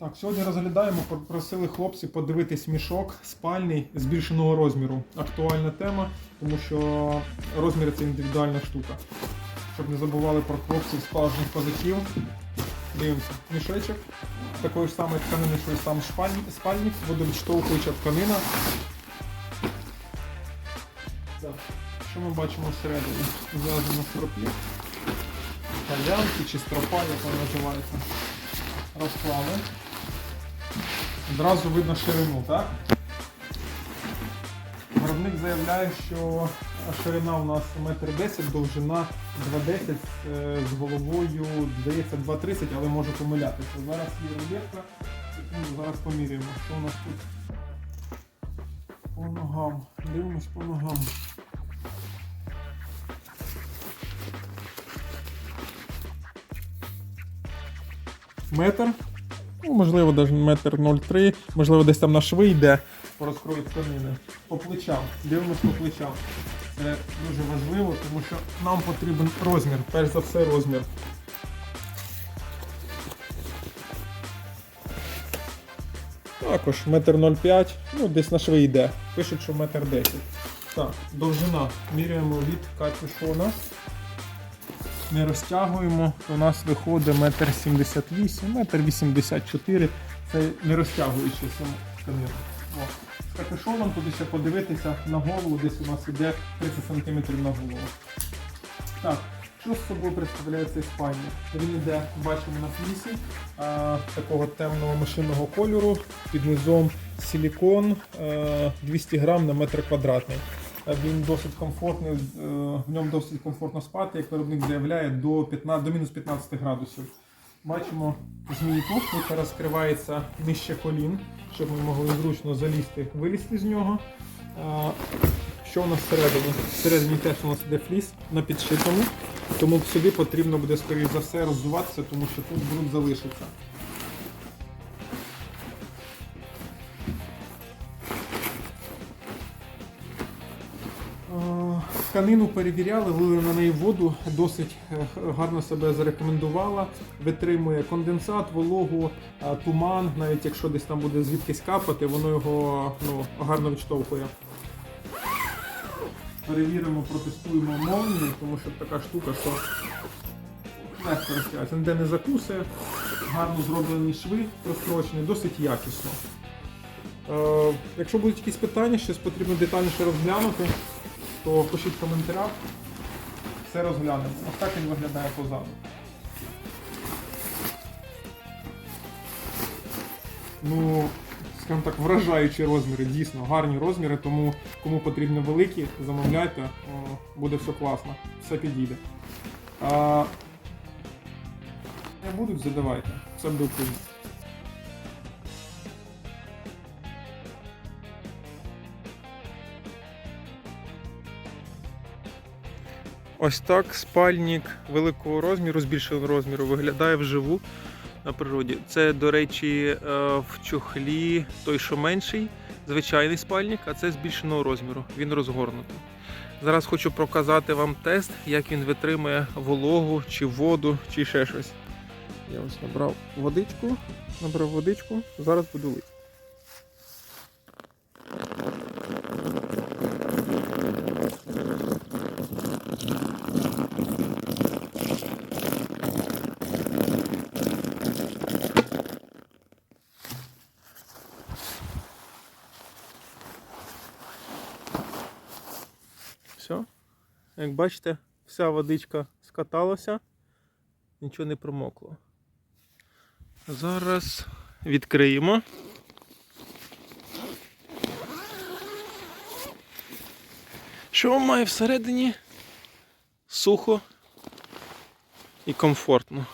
Так, сьогодні розглядаємо, попросили хлопці подивитись мішок спальний збільшеного розміру. Актуальна тема, тому що розміри це індивідуальна штука. Щоб не забували про хлопців справжніх козаків. Дивимося, мішечок. Такої ж самої тканини, що і сам спальник, водовідштовхуюча тканина. Так, що ми бачимо всередині? Зв'язано стропі. Калянки чи стропа, як вона називається. Розклали. Одразу видно ширину, так? Виробник заявляє, що ширина у нас 1,10 м, довжина 2,10 е, з головою, здається, 2,30, але можу помилятися. Зараз є рулетка. Зараз поміряємо, що у нас тут по ногам. Дивимось по ногам. Метр. Ну, можливо, навіть метр 0,3, можливо, десь там на шви йде по розкрою тканини. По плечам. Дивимось по плечам. Це дуже важливо, тому що нам потрібен розмір, перш за все розмір. Також метр 0,5, ну десь на шви йде. Пишуть, що метр 10. Так, довжина. Міряємо від капюшона. Не розтягуємо, то у нас виходить метр 78, метр 84. Це не розтягуючи тканину. О. З капюшоном туди ще подивитися на голову, десь у нас іде 30 см на голову. Так, що з собою представляє цей спальник? Він іде, бачимо на флісі, такого темного машинного кольору, під низом силікон е, 200 грам на метр квадратний. Він досить комфортний, е, в ньому досить комфортно спати, як виробник заявляє, до, 15, до мінус 15 градусів. Бачимо змійку, яка розкривається нижче колін, щоб ми могли зручно залізти, вилізти з нього. Що у нас всередині? Всередині теж у нас іде фліс на підшипанні, тому сюди потрібно буде, скоріш за все, роззуватися, тому що тут бруд залишиться. Тканину перевіряли, лили на неї воду, досить е, гарно себе зарекомендувала. Витримує конденсат, вологу, е, туман, навіть якщо десь там буде звідкись капати, воно його ну, гарно відштовхує. Перевіримо, протестуємо молнію, тому що така штука, що легко розтягується. Ніде не закусує, гарно зроблені шви розстрочені, досить якісно. Е, якщо будуть якісь питання, щось потрібно детальніше розглянути, то пишіть в коментарях, все розглянемо. Ось так він виглядає позаду. Ну, скажімо так, вражаючі розміри, дійсно, гарні розміри, тому кому потрібні великі, замовляйте, буде все класно, все підійде. А, не будуть, задавайте, все буде Україна. Ось так спальник великого розміру, збільшеного розміру, виглядає вживу на природі. Це, до речі, е, в чохлі той, що менший, звичайний спальник, а це збільшеного розміру. Він розгорнутий. Зараз хочу показати вам тест, як він витримує вологу чи воду, чи ще щось. Я ось набрав водичку, набрав водичку, зараз буду лити. Все. Як бачите, вся водичка скаталася, нічого не промокло. Зараз відкриємо. Що має всередині? Сухо і комфортно.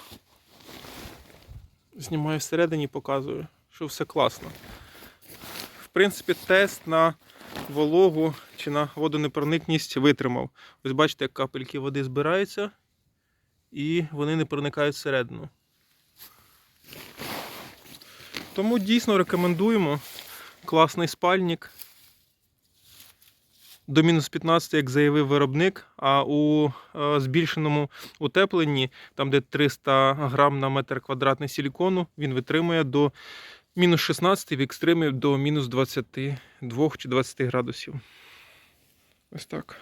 Знімаю всередині, показую, що все класно. В принципі, тест на вологу чи на водонепроникність витримав. Ось бачите, як капельки води збираються і вони не проникають всередину. Тому дійсно рекомендуємо класний спальник. до мінус 15, як заявив виробник, а у е, збільшеному утепленні, там де 300 грам на метр квадратний силікону, він витримує до мінус 16, в екстремі до мінус 22 чи 20 градусів. Ось так.